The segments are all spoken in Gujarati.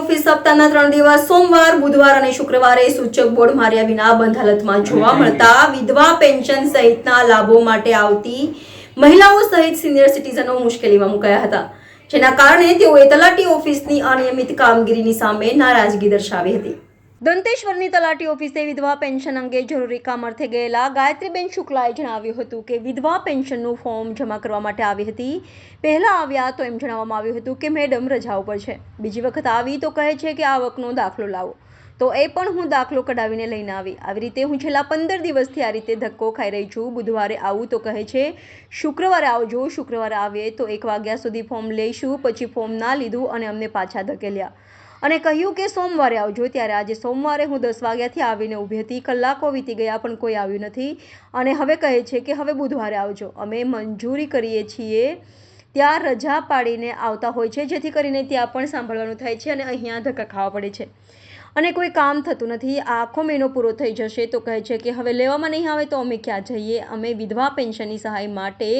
વરસાદના ત્રણ દિવસ સોમવાર બુધવાર અને શુક્રવારે સૂચક બોર્ડ માર્યા વિના બંધ હાલતમાં જોવા મળતા વિધવા પેન્શન સહિતના લાભો માટે આવતી મહિલાઓ સહિત સિનિયર સિટીઝનો મુશ્કેલીમાં મુકાયા હતા. જેના કારણે તેઓએ તલાટી ઓફિસની અનિયમિત કામગીરીની સામે નારાજગી દર્શાવી હતી. દંતેશ્વરની તલાટી ઓફિસે વિધવા પેન્શન અંગે જરૂરી કામ અર્થે ગયેલા ગાયત્રીબેન શુક્લાએ જણાવ્યું હતું કે વિધવા પેન્શનનું ફોર્મ જમા કરવા માટે આવી હતી. પહેલાં આવ્યા તો એમ જણાવવામાં આવ્યું હતું કે મેડમ રજા ઉપર છે. બીજી વખત આવી તો કહે છે કે આવકનો દાખલો લાવો. તો એ પણ હું દાખલો કઢાવીને લઈને આવી. આવી રીતે હું છેલ્લા પંદર દિવસથી આ રીતે ધક્કો ખાઈ રહી છું. બુધવારે આવું તો કહે છે. શુક્રવારે આવજો, શુક્રવારે આવીએ. તો એક વાગ્યા સુધી ફોર્મ લઈશું, પછી ફોર્મ ના લીધું અને અમને પાછા ધકેલ્યા. અને કહ્યું કે સોમવારે આવજો, ત્યારે આજે સોમવારે હું દસ વાગ્યાથી આવીને ઊભી હતી, કલાકો વીતી ગયા પણ કોઈ આવ્યું નથી. અને હવે કહે છે કે હવે બુધવારે આવજો. અમે મંજૂરી કરીએ છીએ, ત્યાં રજા પાડીને આવતા હોય છે, જેથી કરીને ત્યાં પણ સાંભળવાનું થાય છે અને અહીંયા ધક્કા ખાવા પડે છે. અને કોઈ કામ થતું નથી, આખો મહિનો પૂરો થઈ જશે, તો કહે છે કે હવે લેવામાં નહીં આવે તો અમે ક્યાં જઈએ? અમે વિધવા પેન્શનની સહાય માટે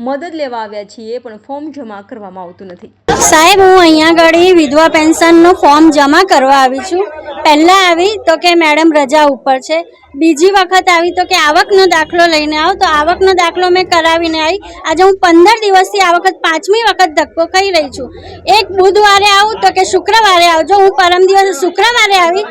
મદદ લેવા આવ્યા છીએ, પણ ફોર્મ જમા કરવામાં આવતું નથી. સાહેબ, હું અહીંયા આગળ વિધવા પેન્શનનું ફોર્મ જમા કરવા આવી છું. પહેલાં આવી તો કે મેડમ રજા ઉપર છે. બીજી વખત આવી તો કે આવકનો દાખલો લઈને આવો, તો આવકનો દાખલો મેં કરાવીને આવી આજે હું પંદર દિવસથી આ વખત પાંચમી વખત ધક્કો ખાઈ રહી છું. એક બુધવારે આવું તો કે શુક્રવારે આવજો. હું પરમ દિવસ શુક્રવારે આવી,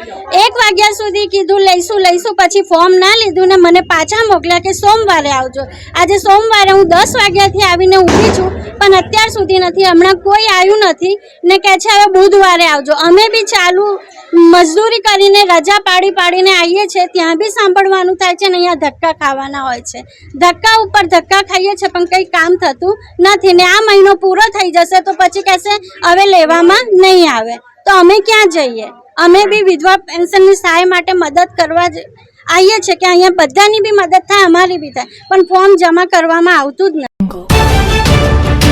એક વાગ્યા સુધી કીધું, લઈશું લઈશું. પછી ફોર્મ ના લીધું ને મને પાછા મોકલ્યા કે સોમવારે આવજો. આજે સોમવારે હું દસ વાગ્યાથી આવીને ઊભી છું, પણ અત્યાર સુધી નથી. હમણાં કોઈ આવ્યું નથી ને કહે છે, હવે બુધવારે આવજો. અમે બી ચાલુ મજદૂરી કરીને રજા પાડી પાડીને આવીએ છીએ, ત્યાં બી સાંભળવાનું થાય છે ને અહીંયા ધક્કા ખાવાના હોય છે. ધક્કા ઉપર ધક્કા ખાઈએ છીએ પણ કંઈ કામ થતું નથી ને આ મહિનો પૂરો થઈ જશે તો પછી કહેશે, હવે લેવામાં નહીં આવે. તો અમે ક્યાં જઈએ? અમે બી વિધવા પેન્શનની સહાય માટે મદદ કરવા આવીએ છીએ કે અહીંયા બધાની બી મદદ થાય, અમારી બી થાય. પણ ફોર્મ જમા કરવામાં આવતું જ નથી.